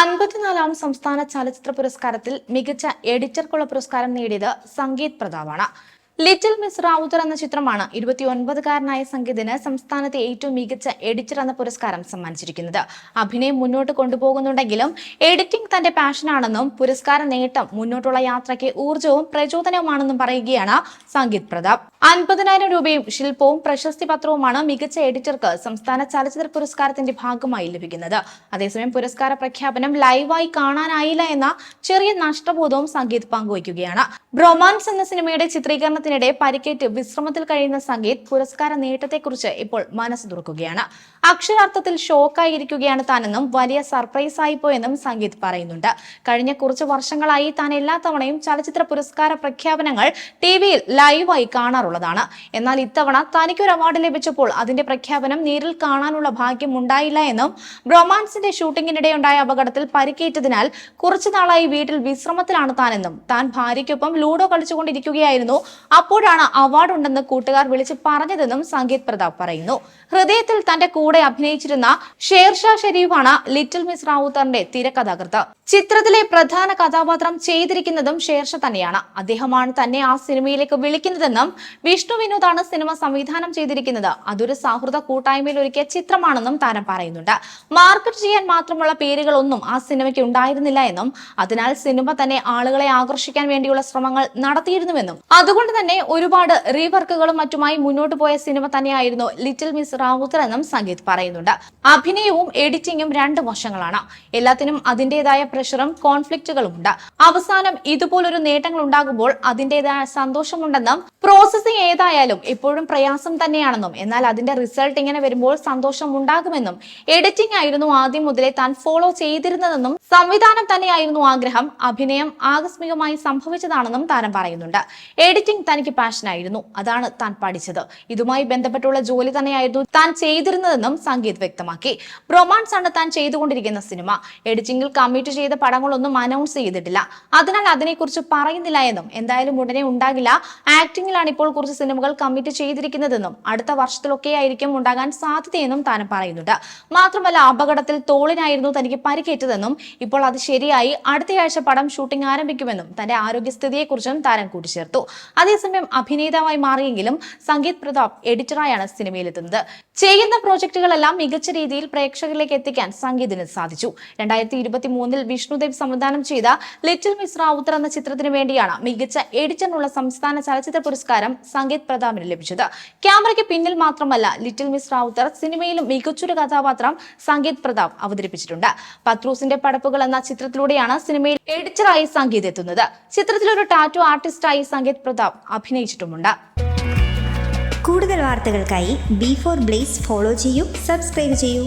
അൻപത്തിനാലാം സംസ്ഥാന ചലച്ചിത്ര പുരസ്കാരത്തിൽ മികച്ച എഡിറ്റർക്കുള്ള പുരസ്കാരം നേടിയത് സംഗീത് പ്രതാപാണ്. ലിറ്റിൽ മിസ് റാവുതർ എന്ന ചിത്രമാണ് ഇരുപത്തിയൊൻപതുകാരനായ സംഗീതന് സംസ്ഥാനത്തെ ഏറ്റവും മികച്ച എഡിറ്റർ എന്ന പുരസ്കാരം സമ്മാനിച്ചിരിക്കുന്നത്. അഭിനയം മുന്നോട്ട് കൊണ്ടുപോകുന്നുണ്ടെങ്കിലും എഡിറ്റിംഗ് തന്റെ പാഷനാണെന്നും പുരസ്കാര നേട്ടം മുന്നോട്ടുള്ള യാത്രയ്ക്ക് ഊർജവും പ്രചോദനവുമാണെന്നും പറയുകയാണ് സംഗീത് പ്രതാപ്. അൻപതിനായിരം രൂപയും ശില്പവും പ്രശസ്തി പത്രവുമാണ് മികച്ച എഡിറ്റർക്ക് സംസ്ഥാന ചലച്ചിത്ര പുരസ്കാരത്തിന്റെ ഭാഗമായി ലഭിക്കുന്നത്. അതേസമയം പുരസ്കാര പ്രഖ്യാപനം ലൈവായി കാണാനായില്ല എന്ന ചെറിയ നഷ്ടബോധവും സംഗീത് പങ്കുവയ്ക്കുകയാണ്. ബ്രൊമാൻസ് എന്ന സിനിമയുടെ ചിത്രീകരണത്തിനിടെ പരിക്കേറ്റ് വിശ്രമത്തിൽ കഴിയുന്ന സംഗീത് പുരസ്കാര നേട്ടത്തെക്കുറിച്ച് ഇപ്പോൾ മനസ്സ് തുറക്കുകയാണ്. അക്ഷരാർത്ഥത്തിൽ ഷോക്കായിരിക്കുകയാണ് താനെന്നും വലിയ സർപ്രൈസ് ആയിപ്പോയെന്നും സംഗീത് പറയുന്നുണ്ട്. കഴിഞ്ഞ കുറച്ച് വർഷങ്ങളായി താൻ എല്ലാ തവണയും ചലച്ചിത്ര പുരസ്കാര പ്രഖ്യാപനങ്ങൾ ടി വിയിൽ ലൈവായി കാണാറുള്ളതാണ്. എന്നാൽ ഇത്തവണ തനിക്കൊരു അവാർഡ് ലഭിച്ചപ്പോൾ അതിന്റെ പ്രഖ്യാപനം നേരിൽ കാണാനുള്ള ഭാഗ്യം ഉണ്ടായില്ല എന്നും ബ്രൊമാൻസിന്റെ ഷൂട്ടിങ്ങിനിടെയുണ്ടായ അപകടത്തിൽ പരിക്കേറ്റതിനാൽ കുറച്ചു നാളായി വീട്ടിൽ വിശ്രമത്തിലാണ് താനെന്നും താൻ ഭാര്യയ്ക്കൊപ്പം ലൂഡോ കളിച്ചുകൊണ്ടിരിക്കുകയായിരുന്നു. അപ്പോഴാണ് അവാർഡ് ഉണ്ടെന്ന് കൂട്ടുകാർ വിളിച്ച് പറഞ്ഞതെന്നും സംഗീത് പ്രതാപ് പറയുന്നു. ഹൃദയത്തിൽ തന്റെ കൂടെ അഭിനയിച്ചിരുന്ന ഷേർഷാ ഷെരീഫാണ് ലിറ്റിൽ മിസ് റാവുത്തറിന്റെ തിരക്കഥാകൃത്ത്. ചിത്രത്തിലെ പ്രധാന കഥാപാത്രം ചെയ്തിരിക്കുന്നതും ഷേർഷ തന്നെയാണ്. അദ്ദേഹമാണ് തന്നെ ആ സിനിമയിലേക്ക് വിളിക്കുന്നതെന്നും വിഷ്ണു വിനോദാണ് സിനിമ സംവിധാനം ചെയ്തിരിക്കുന്നത്. അതൊരു സൗഹൃദ കൂട്ടായ്മയിൽ ഒരുക്കിയ ചിത്രമാണെന്നും താരം പറയുന്നുണ്ട്. മാർക്കറ്റ് ചെയ്യാൻ മാത്രമുള്ള പേരുകളൊന്നും ആ സിനിമയ്ക്ക് ഉണ്ടായിരുന്നില്ല എന്നും അതിനാൽ സിനിമ തന്നെ ആളുകളെ ആകർഷിക്കാൻ വേണ്ടിയുള്ള ശ്രമങ്ങൾ നടത്തിയിരുന്നുവെന്നും. അതുകൊണ്ട് ഒരുപാട് റീവർക്കുകളും മറ്റുമായി മുന്നോട്ട് പോയ സിനിമ തന്നെയായിരുന്നു ലിറ്റിൽ മിസ് റാവുത്തർ എന്നും സംഗീത് പറയുന്നുണ്ട്. അഭിനയവും എഡിറ്റിംഗും രണ്ട് വശങ്ങളാണ്. എല്ലാത്തിനും അതിന്റേതായ പ്രഷറും കോൺഫ്ലിക്റ്റുകളും ഉണ്ട്. അവസാനം ഇതുപോലൊരു നേട്ടങ്ങൾ ഉണ്ടാകുമ്പോൾ അതിന്റേതായ സന്തോഷമുണ്ടെന്നും പ്രോസസ്സിംഗ് ഏതായാലും എപ്പോഴും പ്രയാസം തന്നെയാണെന്നും എന്നാൽ അതിന്റെ റിസൾട്ട് ഇങ്ങനെ വരുമ്പോൾ സന്തോഷം ഉണ്ടാകുമെന്നും എഡിറ്റിംഗ് ആയിരുന്നു ആദ്യം മുതലേ താൻ ഫോളോ ചെയ്തിരുന്നതെന്നും സംവിധാനം തന്നെയായിരുന്നു ആഗ്രഹം അഭിനയം ആകസ്മികമായി സംഭവിച്ചതാണെന്നും താരം പറയുന്നുണ്ട്. എഡിറ്റിംഗ് തനിക്ക് പാഷനായിരുന്നു അതാണ് താൻ പഠിച്ചത്. ഇതുമായി ബന്ധപ്പെട്ടുള്ള ജോലി തന്നെയായിരുന്നു താൻ ചെയ്തിരുന്നതെന്നും സംഗീത് വ്യക്തമാക്കി. ബ്രൊമാൻസ് ആണ് താൻ ചെയ്തുകൊണ്ടിരിക്കുന്ന സിനിമ. എഡിറ്റിംഗിൽ കമ്മിറ്റ് ചെയ്ത പടങ്ങളൊന്നും അനൗൺസ് ചെയ്തിട്ടില്ല. അതിനാൽ അതിനെക്കുറിച്ച് പറയുന്നില്ല എന്നും എന്തായാലും ഉടനെ ഉണ്ടാകില്ല. ആക്ടിംഗിലാണ് ഇപ്പോൾ കുറച്ച് സിനിമകൾ കമ്മിറ്റ് ചെയ്തിരിക്കുന്നതെന്നും അടുത്ത വർഷത്തിലൊക്കെ ആയിരിക്കും ഉണ്ടാകാൻ സാധ്യതയെന്നും താൻ പറയുന്നുണ്ട്. മാത്രമല്ല അപകടത്തിൽ തോളിനായിരുന്നു തനിക്ക് പരിക്കേറ്റതെന്നും ഇപ്പോൾ അത് ശരിയായി. അടുത്തയാഴ്ച പടം ഷൂട്ടിംഗ് ആരംഭിക്കുമെന്നും തന്റെ ആരോഗ്യസ്ഥിതിയെക്കുറിച്ചും താരം കൂട്ടിച്ചേർത്തു. അതേസമയം അഭിനേതാവായി മാറിയെങ്കിലും സംഗീത് പ്രതാപ് എഡിറ്ററായാണ് സിനിമയിലെത്തുന്നത്. ചെയ്യുന്ന പ്രോജക്റ്റുകളെല്ലാം മികച്ച രീതിയിൽ പ്രേക്ഷകരിലേക്ക് എത്തിക്കാൻ സംഗീതിന് സാധിച്ചു. രണ്ടായിരത്തി ഇരുപത്തി മൂന്നിൽ വിഷ്ണുദേവ് സംവിധാനം ചെയ്ത ലിറ്റിൽ മിസ് റാവുത്തർ എന്ന ചിത്രത്തിന് വേണ്ടിയാണ് മികച്ച എഡിറ്ററിനുള്ള സംസ്ഥാന ചലച്ചിത്ര പുരസ്കാരം സംഗീത് പ്രതാപിന് ലഭിച്ചത്. ക്യാമറയ്ക്ക് പിന്നിൽ മാത്രമല്ല ലിറ്റിൽ മിസ് റാവുത്തർ സിനിമയിലും മികച്ചൊരു കഥാപാത്രം സംഗീത് പ്രതാപ് അവതരിപ്പിച്ചിട്ടുണ്ട്. പത്രൂസിന്റെ പടപ്പുകൾ എന്ന ചിത്രത്തിലൂടെയാണ് സിനിമയിൽ എഡിറ്ററായി സംഗീത് എത്തുന്നത്. ചിത്രത്തിലൊരു ടാറ്റു ആർട്ടിസ്റ്റായി സംഗീത് പ്രതാപ് അഭിനയിച്ചിട്ടുമുണ്ട്. കൂടുതൽ വാർത്തകൾക്കായി ബി ഫോർ ബ്ലേസ് ഫോളോ ചെയ്യൂ സബ്സ്ക്രൈബ് ചെയ്യൂ.